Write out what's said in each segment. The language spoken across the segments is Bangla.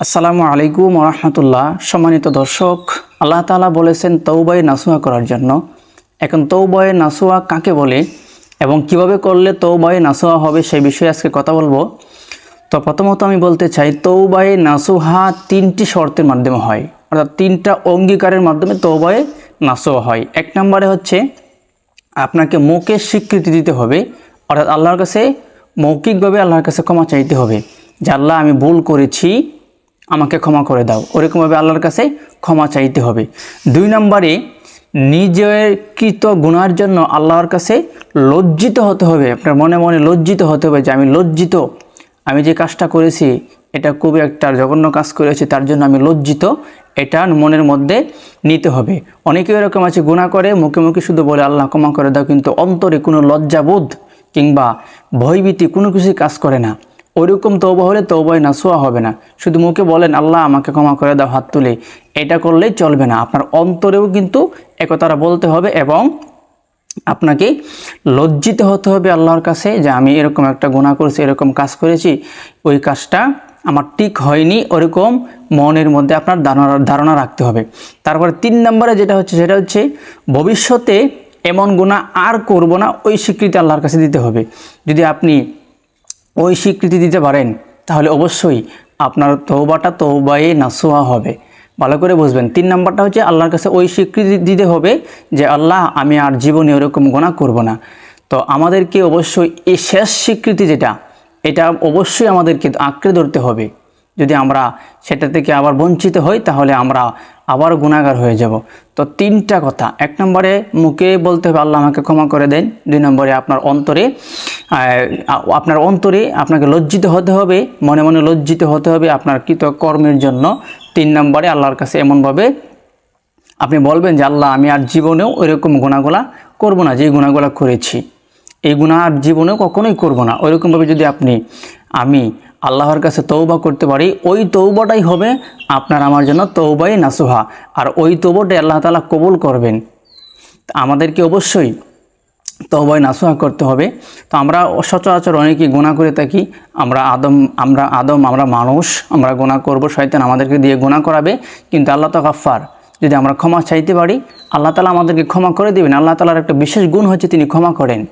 আসসালামু আলাইকুম রহমতুল্লাহ। সম্মানিত দর্শক, আল্লাহ তাআলা বলেছেন তৌবাই নাসুয়া করার জন্য। এখন তৌবায়ে নাসুয়া কাকে বলে এবং কীভাবে করলে তৌবায়ে নাসুয়া হবে সেই বিষয়ে আজকে কথা বলব। তো প্রথমত আমি বলতে চাই তৌবায়ে নাসুহা তিনটি শর্তের মাধ্যমে হয়। অর্থাৎ তিনটা অঙ্গীকারের মাধ্যমে তৌবায়ে নাসুয়া হয়। এক নম্বরে হচ্ছে, আপনাকে মুখে স্বীকৃতি দিতে হবে। অর্থাৎ আল্লাহর কাছে মৌখিকভাবে আল্লাহর কাছে ক্ষমা চাইতে হবে। যে, আল্লাহ, আমি ভুল করেছি আমাকে ক্ষমা করে দাও। ওরকমভাবে আল্লাহর কাছে ক্ষমা চাইতে হবে। দুই নম্বরে নিজের কৃত গুণার জন্য আল্লাহর কাছে লজ্জিত হতে হবে। আপনার মনে মনে লজ্জিত হতে হবে যে আমি লজ্জিত। আমি যে কাজটা করেছি, এটা খুবই একটা জঘন্য কাজ করেছি, তার জন্য আমি লজ্জিত। এটা মনের মধ্যে নিতে হবে। অনেকে এরকম আছে গুণা করে, মুখে মুখে শুধু বলে, আল্লাহ, ক্ষমা করে দাও। কিন্তু অন্তরে কোনো লজ্জাবোধ কিংবা ভয়ভীতি কোনো কিছুই কাজ করে না। ওইরকম তৌবা হলে তৌবায় নাসুয়া হবে না। শুধু মুখে বলেন, আল্লাহ, আমাকে ক্ষমা করে দাও, হাত তুলে। এটা করলেই চলবে না। আপনার অন্তরেও কিন্তু একতারা বলতে হবে এবং আপনাকে লজ্জিত হতে হবে আল্লাহর কাছে যে আমি এরকম একটা গুণা করেছি, এরকম কাজ করেছি, ওই কাজটা আমার ঠিক হয়নি, ওরকম মনের মধ্যে আপনার ধারণা ধারণা রাখতে হবে। তারপরে তিন নম্বরে যেটা হচ্ছে, সেটা হচ্ছে ভবিষ্যতে এমন গুণা আর করব না, ওই স্বীকৃতি আল্লাহর কাছে দিতে হবে। যদি আপনি ওই স্বীকৃতি দিতে পারেন, তাহলে অবশ্যই আপনার তৌবাটা তৌবায়ে নাসুয়া হবে। ভালো করে বুঝবেন। তিন নাম্বারটা হচ্ছে আল্লাহর কাছে ওই স্বীকৃতি দিতে হবে যে, আল্লাহ, আমি আর জীবনে ওরকম গোনা করব না। তো আমাদেরকে অবশ্যই এই শেষ স্বীকৃতি যেটা, এটা অবশ্যই আমাদেরকে আঁকড়ে ধরতে হবে। যদি আমরা সেটা থেকে আবার বঞ্চিত হই, তাহলে আমরা আবার গুণাগার হয়ে যাব। তো তিনটা কথা। এক নম্বরে মুখে বলতে হবে, আল্লাহ, আমাকে ক্ষমা করে দেন। দুই নম্বরে, আপনার অন্তরে আপনার অন্তরে আপনাকে লজ্জিত হতে হবে, মনে মনে লজ্জিত হতে হবে আপনার কৃত কর্মের জন্য। তিন নম্বরে আল্লাহর কাছে এমনভাবে আপনি বলবেন যে, আল্লাহ, আমি আর জীবনেও ওইরকম গুণাগুলা করব না, যে গুণাগুলা করেছি। এই গুণা আর জীবনেও কখনোই করব না। ওইরকমভাবে যদি আপনি, আমি আল্লাহর কাছে তৌবা করতে পারি, ওই তৌবাটাই হবে আপনার আমার জন্য তৌবাই নাসুহা। আর ওই তৌবাটাই আল্লাহ তালা কবুল করবেন। আমাদেরকে অবশ্যই তৌবাই নাসুহা করতে হবে। তো আমরা সচরাচর অনেকেই গোনা করে থাকি। আমরা আদম আমরা আদম, আমরা মানুষ, আমরা গোনা করব, শয়তান আমাদেরকে দিয়ে গোনা করাবে। কিন্তু আল্লাহ তো গাফার যদি আমরা ক্ষমা চাইতে পারি, আল্লাহ তালা আমাদেরকে ক্ষমা করে দেবেন। আল্লাহ তালার একটা বিশেষ গুণ হচ্ছে তিনি ক্ষমা করেন।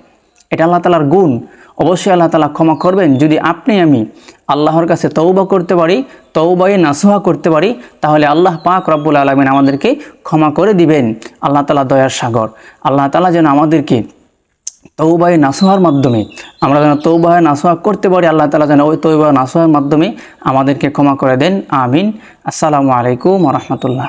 এটা আল্লাহ তালার গুণ। অবশ্যই আল্লাহ তালা ক্ষমা করবেন। যদি আপনি, আমি আল্লাহর কাছে তৌবা করতে পারি তৌবাই নাসুহা করতে পারি, তাহলে আল্লাহ পাক রব্বুল আলমিন আমাদেরকে ক্ষমা করে দিবেন। আল্লাহ তালা দয়ার সাগর। আল্লাহ তালা যেন আমাদেরকে তৌবায় নাসোহার মাধ্যমে, আমরা যেন তৌবায় নাসোহা করতে পারি, আল্লাহ তালা যেন ওই তৌবা নাসোহার মাধ্যমে আমাদেরকে ক্ষমা করে দেন, আমিন। আসসালামু আলাইকুম রহমতুল্লাহ।